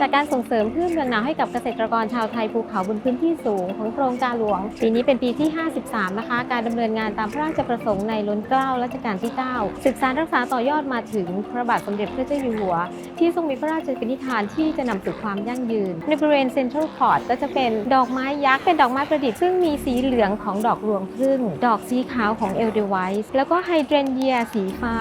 จากการส่งเสริมพืชเมืองหนาวให้กับเกษตรกรชาวไทยภูเขาบนพื้นที่สูงของโครงการหลวง ปีนี้เป็นปีที่ 53 นะคะ การดำเนินงานตามพระราชประสงค์ในล้นเกล้ารัชกาลที่ 9 ศึกษารักษาต่อยอดมาถึงพระบาทสมเด็จพระเจ้าอยู่หัว ที่ทรงมีพระราชปณิธานที่จะนำสู่ความยั่งยืน ในบริเวณเซ็นทรัลคอร์ดก็จะเป็นดอกไม้ยักษ์เป็นดอกไม้ประดิษฐ์ซึ่งมีสีเหลืองของดอกรวงพึ่งดอกสีขาวของเอลเดไวส์แล้วก็ไฮเดรนเยียสีฟ้า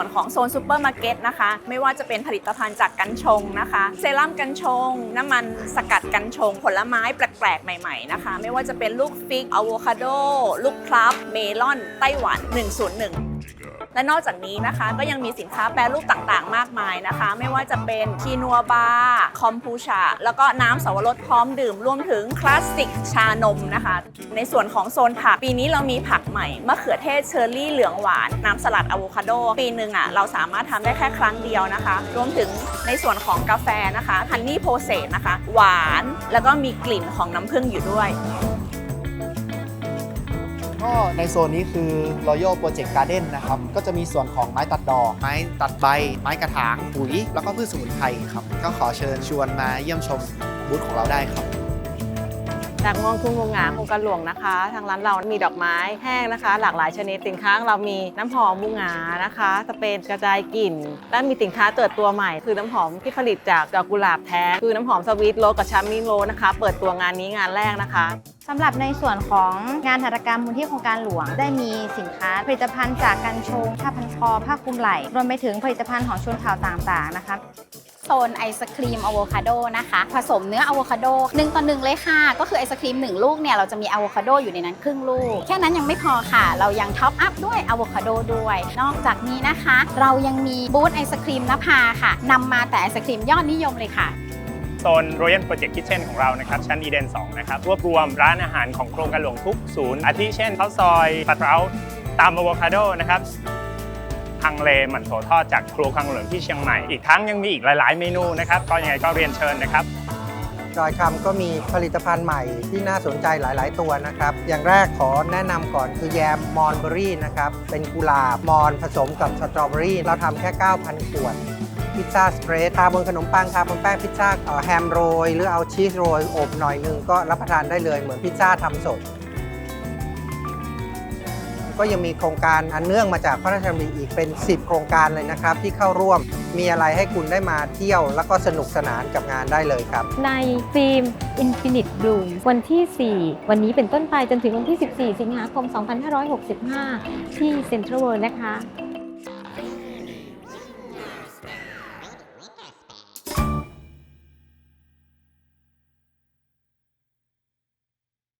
ส่วนของโซนซูเปอร์มาร์เก็ตนะคะ ไม่ว่าจะเป็นผลิตภัณฑ์จากกันชงนะคะ เซรั่มกันชง น้ำมันสกัดกันชง ผลไม้แปลกๆ ใหม่ๆนะคะ ไม่ว่าจะเป็นลูกฟิกอะโวคาโด ลูกพลับ เมลอน ไต้หวัน 101 และนอกจากนี้นะคะก็ยังมีสินค้าแปรรูปต่างๆ มากมายนะคะ ไม่ว่าจะเป็นคีนัวบาร์คอมพูชา แล้วก็น้ำสวรสพร้อมดื่มรวมถึงคลาสสิกชานมนะคะ ในส่วนของโซนผัก ปีนี้เรามีผักใหม่มะเขือเทศเชอร์รี่เหลืองหวาน น้ำสลัดอะโวคาโด ปีหนึ่งอะเราสามารถทำได้แค่ครั้งเดียวนะคะ รวมถึงในส่วนของกาแฟนะคะฮันนี่โพเซสนะคะ หวาน แล้วก็มีกลิ่นของน้ำผึ้งอยู่ด้วย ก็ในโซนนี้คือ Royal Project Garden นะครับ ก็จะมีส่วนของไม้ตัดดอก ไม้ตัดใบ ไม้กระถาง ปุ๋ย แล้วก็พืชสมุนไพรครับ ก็ขอเชิญชวนมาเยี่ยมชมบูธของเราได้ครับ จากมองทุ่งวงงาโครงการหลวงนะคะ ทางร้านเรามีดอกไม้แห้งนะคะ หลากหลายชนิดสินค้าเรามีน้ำหอมบุงงานะคะสเปรย์กระจายกลิ่น และมีสินค้าเปิดตัวใหม่ คือน้ำหอมที่ผลิตจากดอกกุหลาบแท้ คือน้ำหอมสวีทโรกับชัมมิงโรนะคะ เปิดตัวงานนี้งานแรกนะคะสำหรับในส่วนของงานหัตถกรรมมูลที่โครงการหลวง ได้มีสินค้าผลิตภัณฑ์จากกัญชงผ้าพันคอผ้าคลุมไหล่รวมไปถึงผลิตภัณฑ์ของชนเผ่าต่างๆนะคะ โซนไอศครีมอะโวคาโดนะคะ ผสมเนื้ออะโวคาโดหนึ่งต่อหนึ่งเลยค่ะ ก็คือไอศครีมหนึ่งลูกเนี่ย เราจะมีอะโวคาโดอยู่ในนั้นครึ่งลูก แค่นั้นยังไม่พอค่ะ เรายังท็อปอัพด้วยอะโวคาโดด้วย นอกจากนี้นะคะ เรายังมีบูธไอศครีมนภาค่ะนำมาแต่ไอศครีมยอดนิยมเลยค่ะโซน Royal Project Kitchen ของเรานะครับ ชั้นอีเดน2นะครับ รวบรวมร้านอาหารของโครงการหลวงทุกศูนย์อาทิเช่นข้าวซอยปลาเท้าตามอะโวคาโดนะครับ ฮังเลหมั่นโถทอดจากครัวคังหลวงที่เชียงใหม่ อีกทั้งยังมีอีกหลาย ๆ เมนูนะครับก็ยังไงก็เรียนเชิญนะครับดอยคำก็มีผลิตภัณฑ์ใหม่ที่น่าสนใจหลาย ๆ ตัวนะครับ อย่างแรกขอแนะนำก่อนคือแยมมอนเบอรี่นะครับ เป็นกุหลาบมอนผสมกับสตรอเบอรี่ เราทำแค่ 9,000 ขวด พิซซ่าสเปรดทาบนขนมปังทาบนแป้งพิซซ่าแฮมโรย หรือเอาชีสโรย อบหน่อยนึงก็รับประทานได้เลยเหมือนพิซซ่าทำสด ก็ยังมีโครงการอันเนื่องมาจากพระราชดำริอีกเป็น 10 โครงการเลยนะครับ ที่เข้าร่วมมีอะไรให้คุณได้มาเที่ยว แล้วก็สนุกสนานกับงานได้เลยครับ ในธีม Infinite Bloom วันที่ 4 วันนี้เป็นต้นไปจนถึงวันที่ 14 สิงหาคม 2565 ที่เซ็นทรัลเวิลด์นะคะ